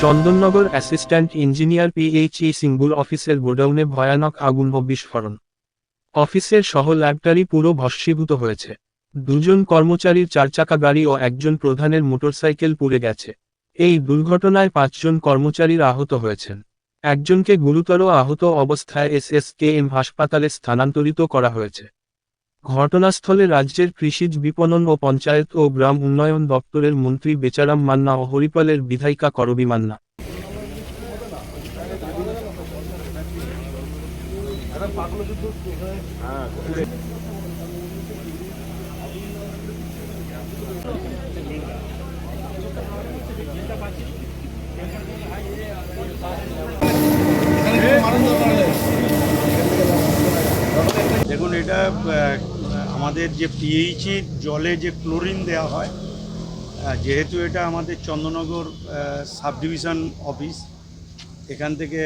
Chandannagar assistant engineer PHE Singur অফিসের গোডাউনে ভয়ানক আগুন ও বিস্ফোরণ। অফিসের সহ ল্যাবটারি পুরো ভস্মীভূত হয়েছে। দুজন কর্মচারীর চারচাকা গাড়ি ও একজন প্রধানের মোটরসাইকেল পুড়ে গেছে। এই দুর্ঘটনায় পাঁচজন কর্মচারীর আহত হয়েছেন। একজনকে গুরুতর আহত অবস্থায় এসএসকেএম হাসপাতালে স্থানান্তরিত করা হয়েছে। ঘটনাস্থলে রাজ্যের কৃষিজ বিপণন ও পঞ্চায়েত ও গ্রাম উন্নয়ন দপ্তরের মন্ত্রী বেচারাম মান্না ও হরিপালের বিধায়িকা করবি মান্না। দেখুন এটা আমাদের যে পিএইচির জলে যে ক্লোরিন দেওয়া হয় যেহেতু এটা আমাদের চন্দ্রনগর সাব ডিভিশন অফিস এখান থেকে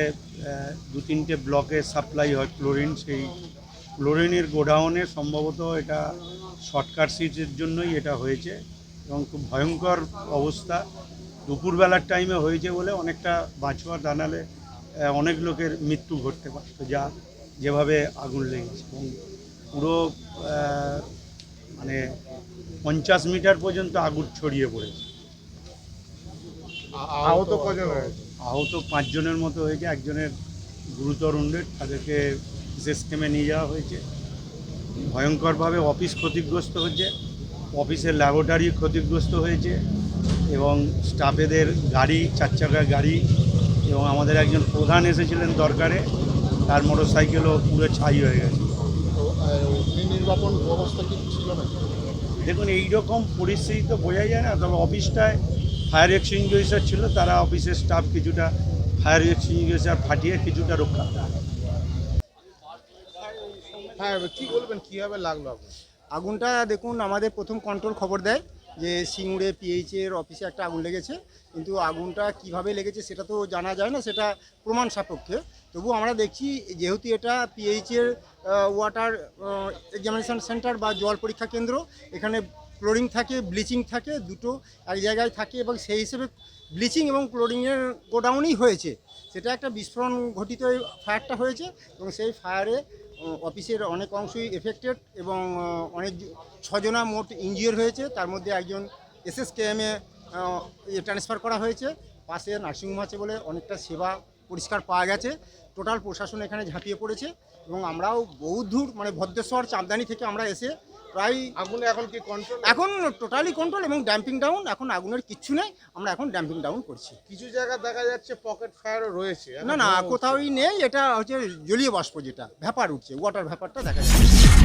দু তিনটে ব্লকে সাপ্লাই হয় ক্লোরিন সেই ক্লোরিনের গোডাউনে সম্ভবত এটা শর্টকাট সিটের জন্যই এটা হয়েছে এবং খুব ভয়ঙ্কর অবস্থা। দুপুরবেলার টাইমে হয়েছে বলে অনেকটা বাঁচোয়া আহ, অনেক লোকের মৃত্যু ঘটতে পারত যা যেভাবে আগুন লেগেছে। এবং পুরো মানে পঞ্চাশ মিটার পর্যন্ত আগুন ছড়িয়ে পড়েছে। আহত কজন হয়েছে? আহত পাঁচজনের মতো হয়েছে। একজনের গুরুতর উন্ডেড তাদেরকে বিশেষ কেমে নিয়ে যাওয়া হয়েছে। ভয়ঙ্করভাবে অফিস ক্ষতিগ্রস্ত হয়েছে অফিসের ল্যাবরেটরি ক্ষতিগ্রস্ত হয়েছে। এবং স্টাফেদের গাড়ি চার গাড়ি এবং আমাদের একজন প্রধান এসেছিলেন দরকারে। তার মোটর সাইকেলও পুরো ছাই হয়ে গেছে। তো আহ, অগ্নি নির্বাপন ব্যবস্থা কি ছিল না? দেখুন এই রকম পরিস্থিতি তো বোঝা যায় না তবে অফিসটায় ফায়ার এক্সটিংগুইশার ছিল তারা অফিসের স্টাফ কিছুটা ফায়ার এক্সটিংগুইশার ফাটিয়ে কিছুটা রক্ষা করে হ্যাঁ কি বলবেন কীভাবে লাগল আগুনটা দেখুন আমাদের প্রথম কন্ট্রোল খবর দেয়। যে সিঙ্গুরে, পিএইচের অফিসে একটা আগুন লেগেছে। কিন্তু আগুনটা কীভাবে লেগেছে সেটা তো জানা যায় না, সেটা প্রমাণ সাপেক্ষে। তবু আমরা দেখছি, যেহেতু এটা পিএইচের ওয়াটার এক্সামিনেশন সেন্টার বা জল পরীক্ষা কেন্দ্র, এখানে ক্লোরিন থাকে, ব্লিচিং থাকে, দুটো এক জায়গায় থাকে এবং সেই হিসেবে ব্লিচিং এবং ক্লোরিনের গোডাউনই হয়েছে। সেটা একটা বিস্ফোরণ ঘটিত ফায়ারটা হয়েছে এবং সেই ফায়ারে অফিসের অনেক অংশই এফেক্টেড এবং অনেক ছজনা মোট ইঞ্জিওর হয়েছে। তার মধ্যে একজন এসএসকেএমে ট্রান্সফার করা হয়েছে। পাশে নার্সিংহোম আছে বলে অনেকটা সেবা পরিষ্কার পাওয়া গেছে। টোটাল প্রশাসন এখানে ঝাঁপিয়ে পড়েছে এবং আমরাও বহু দূর মানে ভদ্রেশ্বর চাঁদদানি থেকে আমরা এসে প্রায় আগুনে এখন কি কন্ট্রোল এখন টোটালি কন্ট্রোল এবং ড্যাম্পিং ডাউন এখন আগুনের কিচ্ছু নেই আমরা এখন ড্যাম্পিং ডাউন করছি। কিছু জায়গায় দেখা যাচ্ছে পকেট ফায়ারও রয়েছে। না না। কোথাওই নেই এটা হচ্ছে জলীয় বাষ্প যেটা ভ্যাপার উঠছে ওয়াটার ভ্যাপারটা দেখা যাচ্ছে।